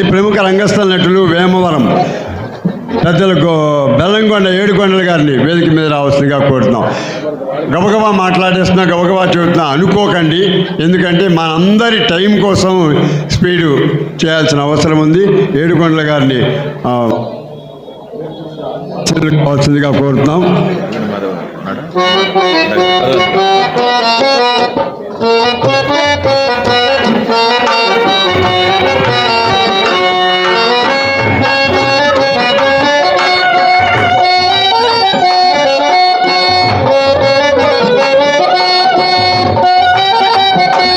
ఈ ప్రముఖ రంగస్థల నటులు వేమవరం. పెద్దలకు బెల్లంకొండ ఏడుకొండల గారిని వేదిక మీద రావాల్సిందిగా కోరుతున్నాం. గబగబా మాట్లాడేస్తున్నా గబగబా చెబుతున్నా అనుకోకండి. ఎందుకంటే మనందరి టైం కోసం స్పీడు చేయాల్సిన అవసరం ఉంది. ఏడుకొండల గారిని కావాల్సిందిగా కోరుతున్నాం.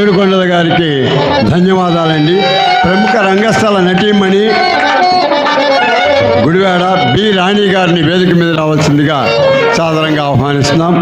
ఏడుకొండల గారికి ధన్యవాదాలండి. ప్రముఖ రంగస్థల నటీమణి గుడివాడ బి రాణి గారిని వేదిక మీద రావాల్సిందిగా సాదరంగా ఆహ్వానిస్తున్నాం.